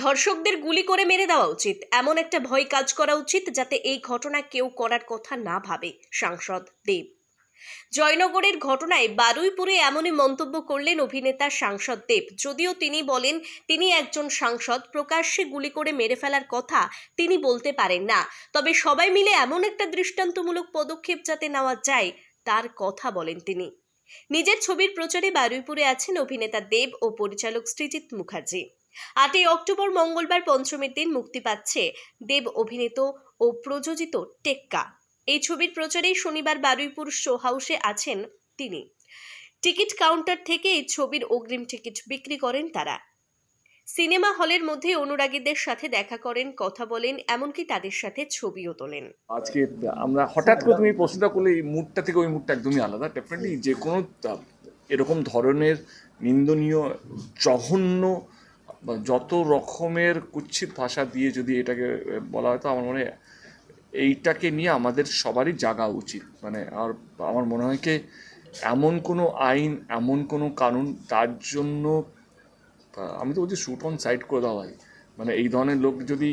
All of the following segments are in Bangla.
ধর্ষকদের গুলি করে মেরে দেওয়া উচিত। এমন একটা ভয় কাজ করা উচিত যাতে এই ঘটনা কেউ করার কথা না ভাবে, সাংসদ দেব। জয়নগরের ঘটনায় বারুইপুরে এমনই মন্তব্য করলেন অভিনেতা সাংসদ দেব। যদিও তিনি বলেন, তিনি একজন সাংসদ, প্রকাশ্যে গুলি করে মেরে ফেলার কথা তিনি বলতে পারেন না। তবে সবাই মিলে এমন একটা দৃষ্টান্তমূলক পদক্ষেপ যাতে নেওয়া যায়, তার কথা বলেন তিনি। নিজের ছবির প্রচারে বারুইপুরে আছেন অভিনেতা দেব ও পরিচালক শ্রীজিৎ মুখার্জি। আটই অক্টোবর মঙ্গলবার পঞ্চমীর দিন মুক্তি পাচ্ছে দেব অভিনীত ও প্রযোজিত টেক্কা। এই ছবির প্রচারে শনিবার বারুইপুর শো হাউসে আছেন তিনি। টিকিট কাউন্টার থেকে এই ছবির অগ্রিম টিকিট বিক্রি করেন তারা। সিনেমা হলের মধ্যে অনুরাগীদের সাথে দেখা করেন, কথা বলেন, এমনকি তাদের সাথে ছবিও তোলেন। আজকে আমরা হঠাৎ করে তুমি প্রশ্নটা করলে, এই মুডটা থেকে ওই মুডটা একদমই আলাদা। ডেফিনেটলি যে কোনো এরকম ধরনের নিন্দনীয়, জঘন্য যত রকমের কুচ্ছিত ভাষা দিয়ে যদি এটাকে বলা হয়, তো আমার মনে হয় এইটাকে নিয়ে আমাদের সবারই জাগা উচিত। মানে আর আমার মনে হয় কি, এমন কোনো আইন, এমন কোনো কানুন, তার জন্য আহ, আমি তো বলছি শুট অন সাইড করে দেওয়া হয়। মানে এই ধরনের লোক যদি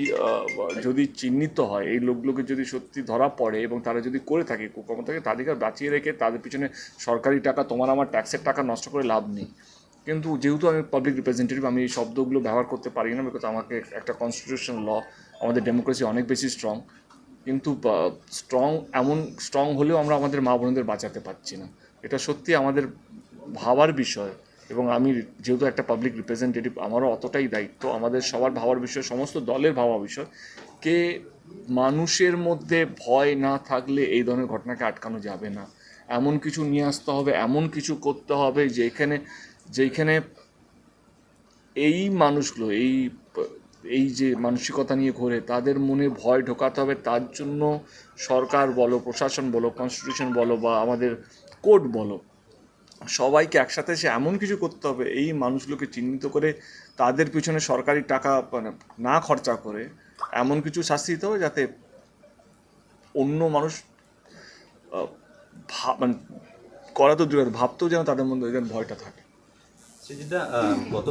যদি চিহ্নিত হয় এই লোকগুলোকে যদি সত্যি ধরা পড়ে এবং তারা যদি করে থাকে কুকর্ম থাকে তাদেরকে বাঁচিয়ে রেখে তাদের পিছনে সরকারি টাকা তোমার আমার ট্যাক্সের টাকা নষ্ট করে লাভ নেই। কিন্তু যেহেতু আমি পাবলিক রিপ্রেজেন্টেটিভ আমি এই শব্দগুলো ব্যবহার করতে পারি না বিকজ আমাকে একটা কনস্টিটিউশন ল আমাদের ডেমোক্রেসি অনেক বেশি স্ট্রং কিন্তু স্ট্রং এমন স্ট্রং হলেও আমরা আমাদের মা বোনদের বাঁচাতে পারছি না। এটা সত্যি আমাদের ভাবার বিষয়। এবং আমি যেহেতু একটা পাবলিক রিপ্রেজেন্টেটিভ আমারও অতটাই দায়িত্ব। আমাদের সবার ভাবার বিষয়, সমস্ত দলের ভাবা বিষয়। কে মানুষের মধ্যে ভয় না থাকলে এই ধরনের ঘটনাকে আটকানো যাবে না। এমন কিছু নিয়ে আসতে হবে, এমন কিছু করতে হবে যেখানে যেখানে এই মানুষগুলো, এই এই যে মানসিকতা নিয়ে ঘোরে, তাদের মনে ভয় ঢোকাতে হবে। তার জন্য সরকার বলো, প্রশাসন বলো কনস্টিটিউশন বলো বা আমাদের কোর্ট বলো। সবাইকে একসাথে এসে এমন কিছু করতে হবে, এই মানুষগুলোকে চিহ্নিত করে তাদের পিছনে সরকারি টাকা মানে না খরচা করে এমন কিছু শাস্তি দিতে হবে যাতে অন্য মানুষ মানে করা তো দূরের, ভাবতেও যেন তাদের মধ্যে ভয়টা থাকে। সে যেটা গত